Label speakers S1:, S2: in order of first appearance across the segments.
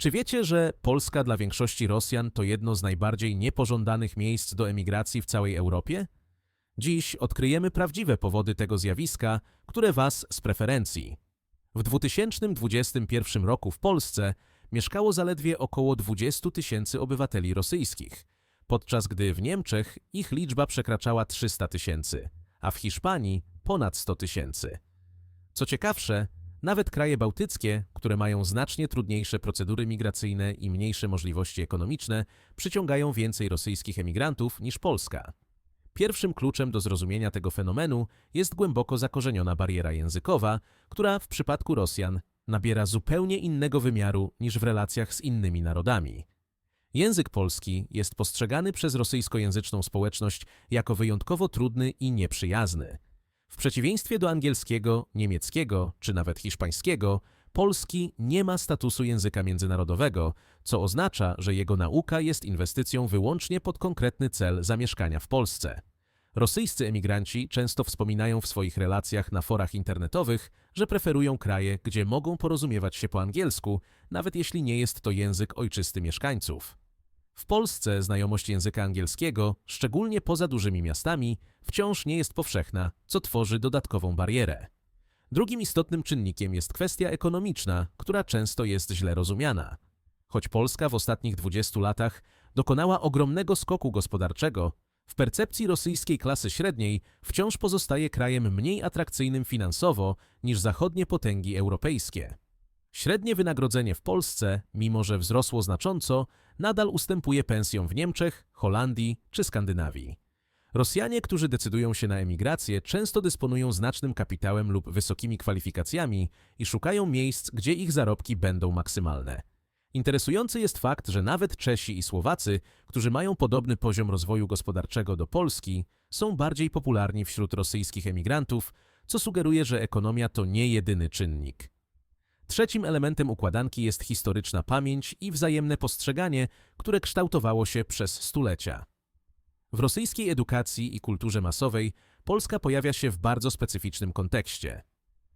S1: Czy wiecie, że Polska dla większości Rosjan to jedno z najbardziej niepożądanych miejsc do emigracji w całej Europie? Dziś odkryjemy prawdziwe powody tego zjawiska, które Was z preferencji. W 2021 roku w Polsce mieszkało zaledwie około 20 tysięcy obywateli rosyjskich, podczas gdy w Niemczech ich liczba przekraczała 300 tysięcy, a w Hiszpanii ponad 100 tysięcy. Co ciekawsze, nawet kraje bałtyckie, które mają znacznie trudniejsze procedury migracyjne i mniejsze możliwości ekonomiczne, przyciągają więcej rosyjskich emigrantów niż Polska. Pierwszym kluczem do zrozumienia tego fenomenu jest głęboko zakorzeniona bariera językowa, która w przypadku Rosjan nabiera zupełnie innego wymiaru niż w relacjach z innymi narodami. Język polski jest postrzegany przez rosyjskojęzyczną społeczność jako wyjątkowo trudny i nieprzyjazny. W przeciwieństwie do angielskiego, niemieckiego czy nawet hiszpańskiego, polski nie ma statusu języka międzynarodowego, co oznacza, że jego nauka jest inwestycją wyłącznie pod konkretny cel zamieszkania w Polsce. Rosyjscy emigranci często wspominają w swoich relacjach na forach internetowych, że preferują kraje, gdzie mogą porozumiewać się po angielsku, nawet jeśli nie jest to język ojczysty mieszkańców. W Polsce znajomość języka angielskiego, szczególnie poza dużymi miastami, wciąż nie jest powszechna, co tworzy dodatkową barierę. Drugim istotnym czynnikiem jest kwestia ekonomiczna, która często jest źle rozumiana. Choć Polska w ostatnich 20 latach dokonała ogromnego skoku gospodarczego, w percepcji rosyjskiej klasy średniej wciąż pozostaje krajem mniej atrakcyjnym finansowo niż zachodnie potęgi europejskie. Średnie wynagrodzenie w Polsce, mimo że wzrosło znacząco, nadal ustępuje pensjom w Niemczech, Holandii czy Skandynawii. Rosjanie, którzy decydują się na emigrację, często dysponują znacznym kapitałem lub wysokimi kwalifikacjami i szukają miejsc, gdzie ich zarobki będą maksymalne. Interesujący jest fakt, że nawet Czesi i Słowacy, którzy mają podobny poziom rozwoju gospodarczego do Polski, są bardziej popularni wśród rosyjskich emigrantów, co sugeruje, że ekonomia to nie jedyny czynnik. Trzecim elementem układanki jest historyczna pamięć i wzajemne postrzeganie, które kształtowało się przez stulecia. W rosyjskiej edukacji i kulturze masowej Polska pojawia się w bardzo specyficznym kontekście.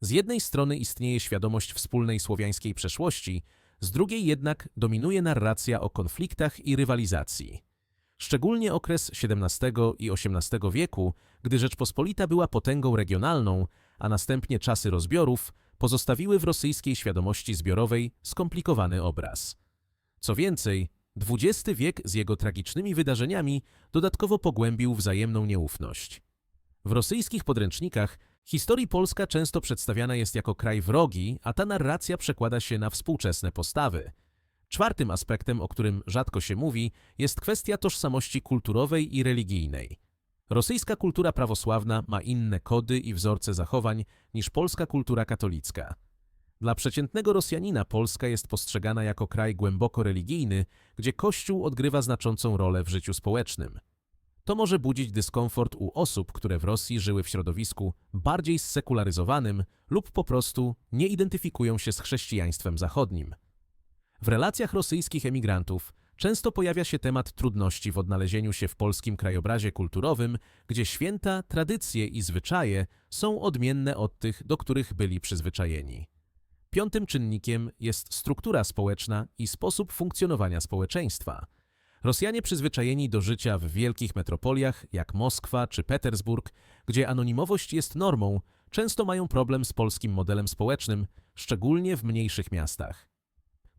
S1: Z jednej strony istnieje świadomość wspólnej słowiańskiej przeszłości, z drugiej jednak dominuje narracja o konfliktach i rywalizacji. Szczególnie okres XVII i XVIII wieku, gdy Rzeczpospolita była potęgą regionalną, a następnie czasy rozbiorów, pozostawiły w rosyjskiej świadomości zbiorowej skomplikowany obraz. Co więcej, XX wiek z jego tragicznymi wydarzeniami dodatkowo pogłębił wzajemną nieufność. W rosyjskich podręcznikach historii Polska często przedstawiana jest jako kraj wrogi, a ta narracja przekłada się na współczesne postawy. Czwartym aspektem, o którym rzadko się mówi, jest kwestia tożsamości kulturowej i religijnej. Rosyjska kultura prawosławna ma inne kody i wzorce zachowań niż polska kultura katolicka. Dla przeciętnego Rosjanina Polska jest postrzegana jako kraj głęboko religijny, gdzie Kościół odgrywa znaczącą rolę w życiu społecznym. To może budzić dyskomfort u osób, które w Rosji żyły w środowisku bardziej zsekularyzowanym lub po prostu nie identyfikują się z chrześcijaństwem zachodnim. W relacjach rosyjskich emigrantów często pojawia się temat trudności w odnalezieniu się w polskim krajobrazie kulturowym, gdzie święta, tradycje i zwyczaje są odmienne od tych, do których byli przyzwyczajeni. Piątym czynnikiem jest struktura społeczna i sposób funkcjonowania społeczeństwa. Rosjanie przyzwyczajeni do życia w wielkich metropoliach jak Moskwa czy Petersburg, gdzie anonimowość jest normą, często mają problem z polskim modelem społecznym, szczególnie w mniejszych miastach.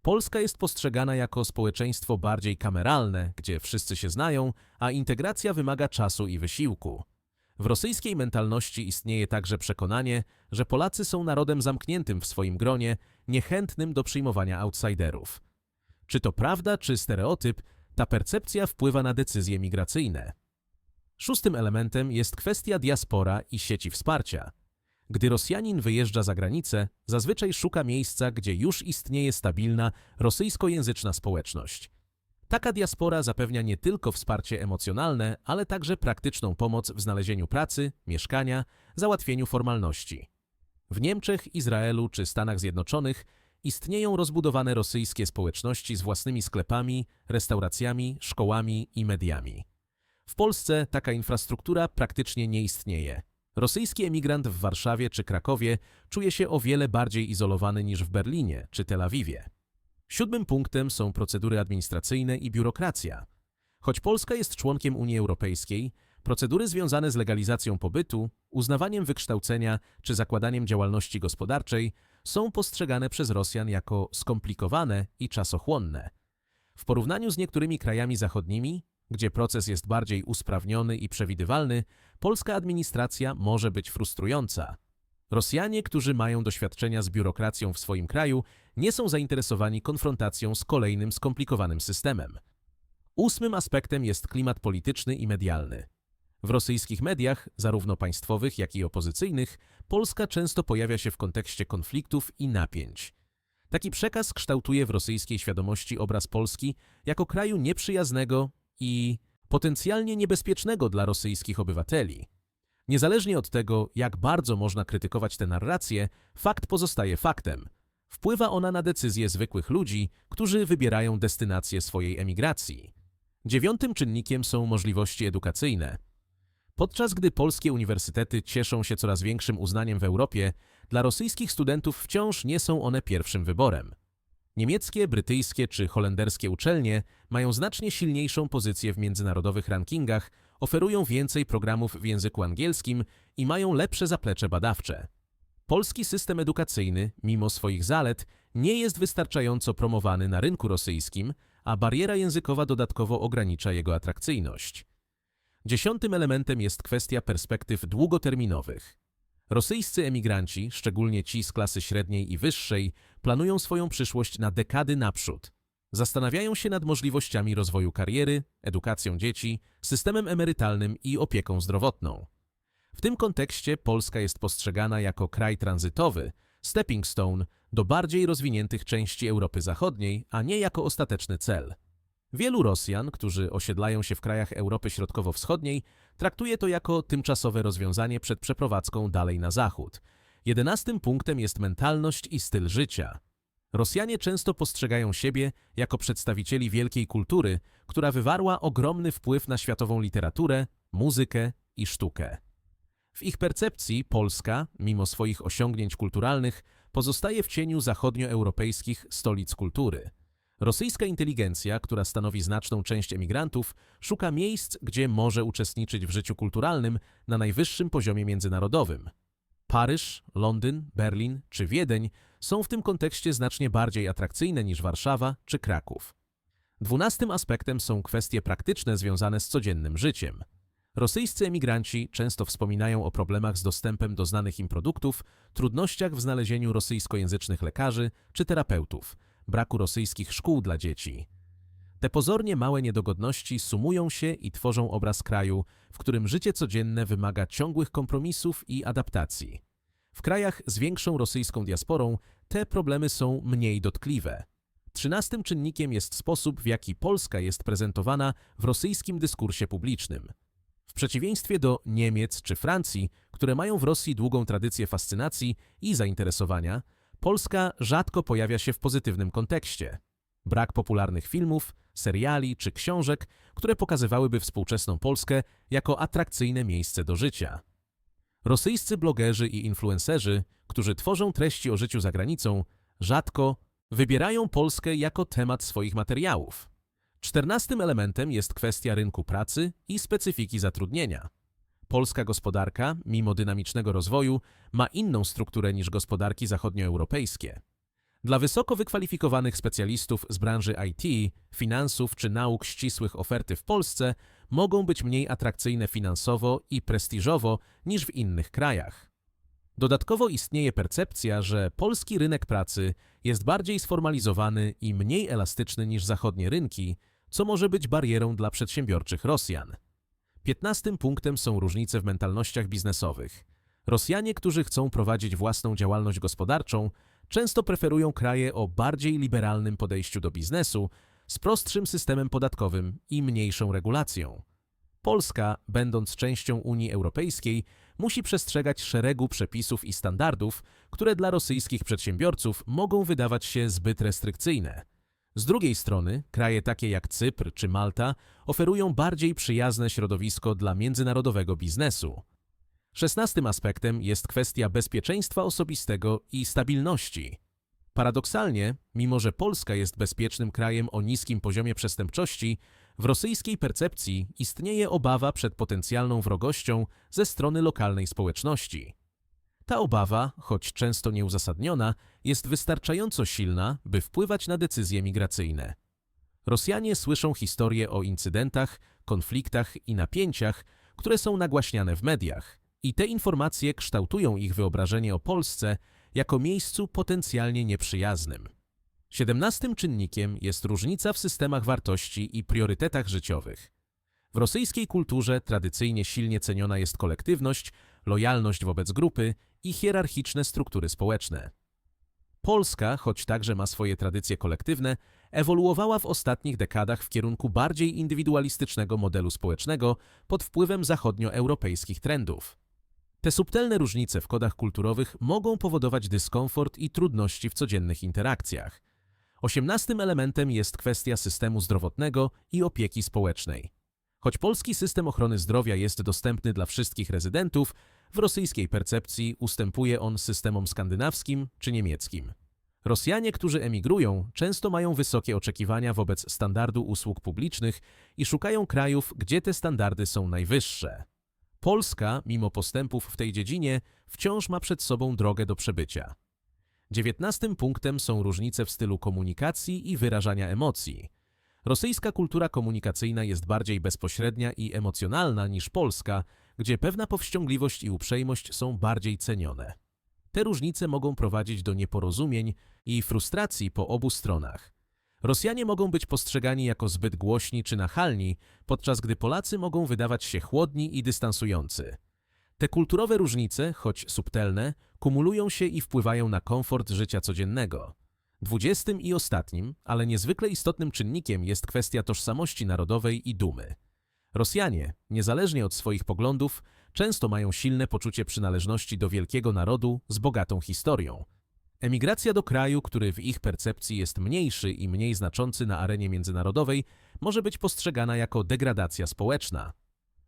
S1: Polska jest postrzegana jako społeczeństwo bardziej kameralne, gdzie wszyscy się znają, a integracja wymaga czasu i wysiłku. W rosyjskiej mentalności istnieje także przekonanie, że Polacy są narodem zamkniętym w swoim gronie, niechętnym do przyjmowania outsiderów. Czy to prawda, czy stereotyp, ta percepcja wpływa na decyzje migracyjne. Szóstym elementem jest kwestia diaspora i sieci wsparcia. Gdy Rosjanin wyjeżdża za granicę, zazwyczaj szuka miejsca, gdzie już istnieje stabilna, rosyjskojęzyczna społeczność. Taka diaspora zapewnia nie tylko wsparcie emocjonalne, ale także praktyczną pomoc w znalezieniu pracy, mieszkania, załatwieniu formalności. W Niemczech, Izraelu czy Stanach Zjednoczonych istnieją rozbudowane rosyjskie społeczności z własnymi sklepami, restauracjami, szkołami i mediami. W Polsce taka infrastruktura praktycznie nie istnieje. Rosyjski emigrant w Warszawie czy Krakowie czuje się o wiele bardziej izolowany niż w Berlinie czy Tel Awiwie. Siódmym punktem są procedury administracyjne i biurokracja. Choć Polska jest członkiem Unii Europejskiej, procedury związane z legalizacją pobytu, uznawaniem wykształcenia czy zakładaniem działalności gospodarczej są postrzegane przez Rosjan jako skomplikowane i czasochłonne. W porównaniu z niektórymi krajami zachodnimi, gdzie proces jest bardziej usprawniony i przewidywalny, polska administracja może być frustrująca. Rosjanie, którzy mają doświadczenia z biurokracją w swoim kraju, nie są zainteresowani konfrontacją z kolejnym skomplikowanym systemem. Ósmym aspektem jest klimat polityczny i medialny. W rosyjskich mediach, zarówno państwowych, jak i opozycyjnych, Polska często pojawia się w kontekście konfliktów i napięć. Taki przekaz kształtuje w rosyjskiej świadomości obraz Polski jako kraju nieprzyjaznego i potencjalnie niebezpiecznego dla rosyjskich obywateli. Niezależnie od tego, jak bardzo można krytykować tę narrację, fakt pozostaje faktem. Wpływa ona na decyzje zwykłych ludzi, którzy wybierają destynację swojej emigracji. Dziewiątym czynnikiem są możliwości edukacyjne. Podczas gdy polskie uniwersytety cieszą się coraz większym uznaniem w Europie, dla rosyjskich studentów wciąż nie są one pierwszym wyborem. Niemieckie, brytyjskie czy holenderskie uczelnie mają znacznie silniejszą pozycję w międzynarodowych rankingach, oferują więcej programów w języku angielskim i mają lepsze zaplecze badawcze. Polski system edukacyjny, mimo swoich zalet, nie jest wystarczająco promowany na rynku rosyjskim, a bariera językowa dodatkowo ogranicza jego atrakcyjność. Dziesiątym elementem jest kwestia perspektyw długoterminowych. Rosyjscy emigranci, szczególnie ci z klasy średniej i wyższej, planują swoją przyszłość na dekady naprzód. Zastanawiają się nad możliwościami rozwoju kariery, edukacją dzieci, systemem emerytalnym i opieką zdrowotną. W tym kontekście Polska jest postrzegana jako kraj tranzytowy, stepping stone do bardziej rozwiniętych części Europy Zachodniej, a nie jako ostateczny cel. Wielu Rosjan, którzy osiedlają się w krajach Europy Środkowo-Wschodniej, traktuje to jako tymczasowe rozwiązanie przed przeprowadzką dalej na zachód. Jedenastym punktem jest mentalność i styl życia. Rosjanie często postrzegają siebie jako przedstawicieli wielkiej kultury, która wywarła ogromny wpływ na światową literaturę, muzykę i sztukę. W ich percepcji Polska, mimo swoich osiągnięć kulturalnych, pozostaje w cieniu zachodnioeuropejskich stolic kultury. Rosyjska inteligencja, która stanowi znaczną część emigrantów, szuka miejsc, gdzie może uczestniczyć w życiu kulturalnym na najwyższym poziomie międzynarodowym. Paryż, Londyn, Berlin czy Wiedeń są w tym kontekście znacznie bardziej atrakcyjne niż Warszawa czy Kraków. Dwunastym aspektem są kwestie praktyczne związane z codziennym życiem. Rosyjscy emigranci często wspominają o problemach z dostępem do znanych im produktów, trudnościach w znalezieniu rosyjskojęzycznych lekarzy czy terapeutów, braku rosyjskich szkół dla dzieci. Te pozornie małe niedogodności sumują się i tworzą obraz kraju, w którym życie codzienne wymaga ciągłych kompromisów i adaptacji. W krajach z większą rosyjską diasporą te problemy są mniej dotkliwe. Trzynastym czynnikiem jest sposób, w jaki Polska jest prezentowana w rosyjskim dyskursie publicznym. W przeciwieństwie do Niemiec czy Francji, które mają w Rosji długą tradycję fascynacji i zainteresowania, Polska rzadko pojawia się w pozytywnym kontekście. Brak popularnych filmów, seriali czy książek, które pokazywałyby współczesną Polskę jako atrakcyjne miejsce do życia. Rosyjscy blogerzy i influencerzy, którzy tworzą treści o życiu za granicą, rzadko wybierają Polskę jako temat swoich materiałów. Czternastym elementem jest kwestia rynku pracy i specyfiki zatrudnienia. Polska gospodarka, mimo dynamicznego rozwoju, ma inną strukturę niż gospodarki zachodnioeuropejskie. Dla wysoko wykwalifikowanych specjalistów z branży IT, finansów czy nauk ścisłych oferty w Polsce mogą być mniej atrakcyjne finansowo i prestiżowo niż w innych krajach. Dodatkowo istnieje percepcja, że polski rynek pracy jest bardziej sformalizowany i mniej elastyczny niż zachodnie rynki, co może być barierą dla przedsiębiorczych Rosjan. Piętnastym punktem są różnice w mentalnościach biznesowych. Rosjanie, którzy chcą prowadzić własną działalność gospodarczą, często preferują kraje o bardziej liberalnym podejściu do biznesu, z prostszym systemem podatkowym i mniejszą regulacją. Polska, będąc częścią Unii Europejskiej, musi przestrzegać szeregu przepisów i standardów, które dla rosyjskich przedsiębiorców mogą wydawać się zbyt restrykcyjne. Z drugiej strony, kraje takie jak Cypr czy Malta oferują bardziej przyjazne środowisko dla międzynarodowego biznesu. Szesnastym aspektem jest kwestia bezpieczeństwa osobistego i stabilności. Paradoksalnie, mimo że Polska jest bezpiecznym krajem o niskim poziomie przestępczości, w rosyjskiej percepcji istnieje obawa przed potencjalną wrogością ze strony lokalnej społeczności. Ta obawa, choć często nieuzasadniona, jest wystarczająco silna, by wpływać na decyzje migracyjne. Rosjanie słyszą historie o incydentach, konfliktach i napięciach, które są nagłaśniane w mediach, i te informacje kształtują ich wyobrażenie o Polsce jako miejscu potencjalnie nieprzyjaznym. Siedemnastym czynnikiem jest różnica w systemach wartości i priorytetach życiowych. W rosyjskiej kulturze tradycyjnie silnie ceniona jest kolektywność, lojalność wobec grupy i hierarchiczne struktury społeczne. Polska, choć także ma swoje tradycje kolektywne, ewoluowała w ostatnich dekadach w kierunku bardziej indywidualistycznego modelu społecznego pod wpływem zachodnioeuropejskich trendów. Te subtelne różnice w kodach kulturowych mogą powodować dyskomfort i trudności w codziennych interakcjach. Osiemnastym elementem jest kwestia systemu zdrowotnego i opieki społecznej. Choć polski system ochrony zdrowia jest dostępny dla wszystkich rezydentów, w rosyjskiej percepcji ustępuje on systemom skandynawskim czy niemieckim. Rosjanie, którzy emigrują, często mają wysokie oczekiwania wobec standardu usług publicznych i szukają krajów, gdzie te standardy są najwyższe. Polska, mimo postępów w tej dziedzinie, wciąż ma przed sobą drogę do przebycia. Dziewiętnastym punktem są różnice w stylu komunikacji i wyrażania emocji. Rosyjska kultura komunikacyjna jest bardziej bezpośrednia i emocjonalna niż polska, gdzie pewna powściągliwość i uprzejmość są bardziej cenione. Te różnice mogą prowadzić do nieporozumień i frustracji po obu stronach. Rosjanie mogą być postrzegani jako zbyt głośni czy nachalni, podczas gdy Polacy mogą wydawać się chłodni i dystansujący. Te kulturowe różnice, choć subtelne, kumulują się i wpływają na komfort życia codziennego. Dwudziestym i ostatnim, ale niezwykle istotnym czynnikiem jest kwestia tożsamości narodowej i dumy. Rosjanie, niezależnie od swoich poglądów, często mają silne poczucie przynależności do wielkiego narodu z bogatą historią. Emigracja do kraju, który w ich percepcji jest mniejszy i mniej znaczący na arenie międzynarodowej, może być postrzegana jako degradacja społeczna.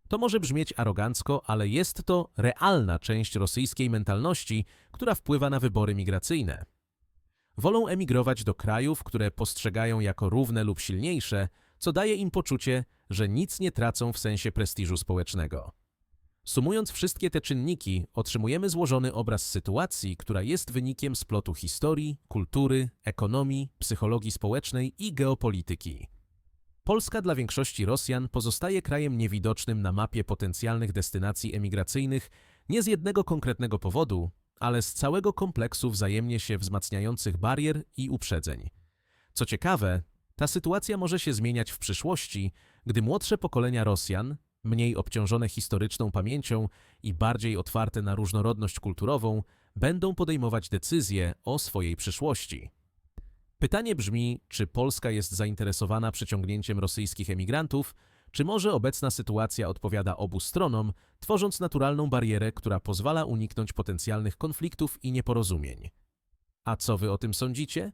S1: To może brzmieć arogancko, ale jest to realna część rosyjskiej mentalności, która wpływa na wybory migracyjne. Wolą emigrować do krajów, które postrzegają jako równe lub silniejsze, co daje im poczucie, że nic nie tracą w sensie prestiżu społecznego. Sumując wszystkie te czynniki, otrzymujemy złożony obraz sytuacji, która jest wynikiem splotu historii, kultury, ekonomii, psychologii społecznej i geopolityki. Polska dla większości Rosjan pozostaje krajem niewidocznym na mapie potencjalnych destynacji emigracyjnych nie z jednego konkretnego powodu, ale z całego kompleksu wzajemnie się wzmacniających barier i uprzedzeń. Co ciekawe, ta sytuacja może się zmieniać w przyszłości, gdy młodsze pokolenia Rosjan, mniej obciążone historyczną pamięcią i bardziej otwarte na różnorodność kulturową, będą podejmować decyzje o swojej przyszłości. Pytanie brzmi, czy Polska jest zainteresowana przyciągnięciem rosyjskich emigrantów, czy może obecna sytuacja odpowiada obu stronom, tworząc naturalną barierę, która pozwala uniknąć potencjalnych konfliktów i nieporozumień. A co wy o tym sądzicie?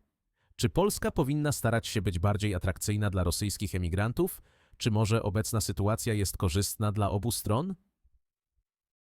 S1: Czy Polska powinna starać się być bardziej atrakcyjna dla rosyjskich emigrantów, czy może obecna sytuacja jest korzystna dla obu stron?